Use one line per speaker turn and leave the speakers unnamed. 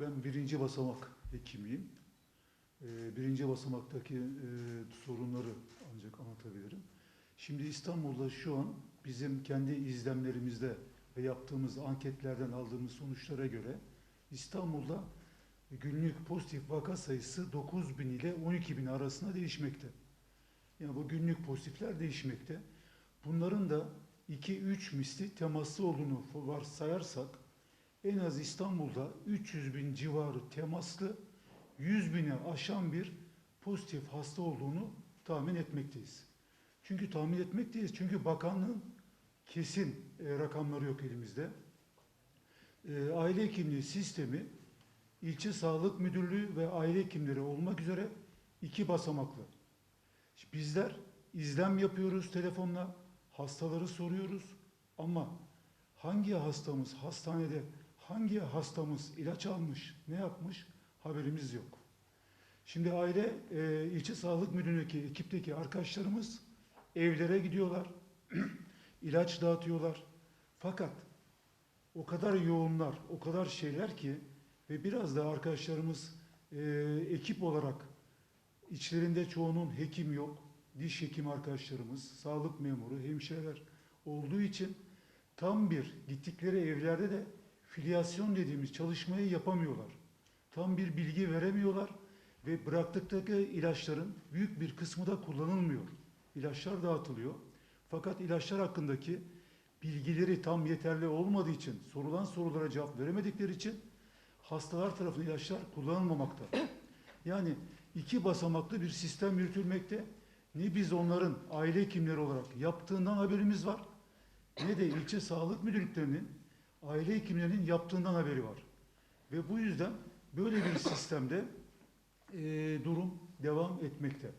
Ben birinci basamak hekimiyim. Ee, Birinci basamaktaki e, sorunları ancak anlatabilirim. Şimdi İstanbul'da şu an bizim kendi izlemlerimizde ve yaptığımız anketlerden aldığımız sonuçlara göre İstanbul'da günlük pozitif vaka sayısı 9 bin ile 12 bin arasında değişmekte. Yani bu günlük pozitifler değişmekte. Bunların da 2-3 misli temaslı olduğunu varsayarsak en az İstanbul'da 300 bin civarı temaslı 100 bine aşan bir pozitif hasta olduğunu tahmin etmekteyiz. Çünkü tahmin etmekteyiz. Çünkü bakanlığın kesin e, rakamları yok elimizde. E, aile hekimliği sistemi ilçe sağlık müdürlüğü ve aile hekimleri olmak üzere iki basamaklı. Bizler izlem yapıyoruz telefonla, hastaları soruyoruz ama hangi hastamız hastanede, hangi hastamız ilaç almış, ne yapmış haberimiz yok. Şimdi aile e, ilçe sağlık müdürlüğündeki ekipteki arkadaşlarımız evlere gidiyorlar, ilaç dağıtıyorlar. Fakat o kadar yoğunlar, o kadar şeyler ki ve biraz da arkadaşlarımız e, ekip olarak içlerinde çoğunun hekim yok, diş hekim arkadaşlarımız, sağlık memuru, hemşireler olduğu için tam bir gittikleri evlerde de filyasyon dediğimiz çalışmayı yapamıyorlar. Tam bir bilgi veremiyorlar ve bıraktıkları ilaçların büyük bir kısmı da kullanılmıyor. İlaçlar dağıtılıyor. Fakat ilaçlar hakkındaki bilgileri tam yeterli olmadığı için, sorulan sorulara cevap veremedikleri için hastalar tarafından ilaçlar kullanılmamakta. Yani iki basamaklı bir sistem yürütülmekte. Ne biz onların aile hekimleri olarak yaptığından haberimiz var, ne de ilçe sağlık müdürlüklerinin aile hekimlerinin yaptığından haberi var. Ve bu yüzden böyle bir sistemde eee, durum devam etmekte.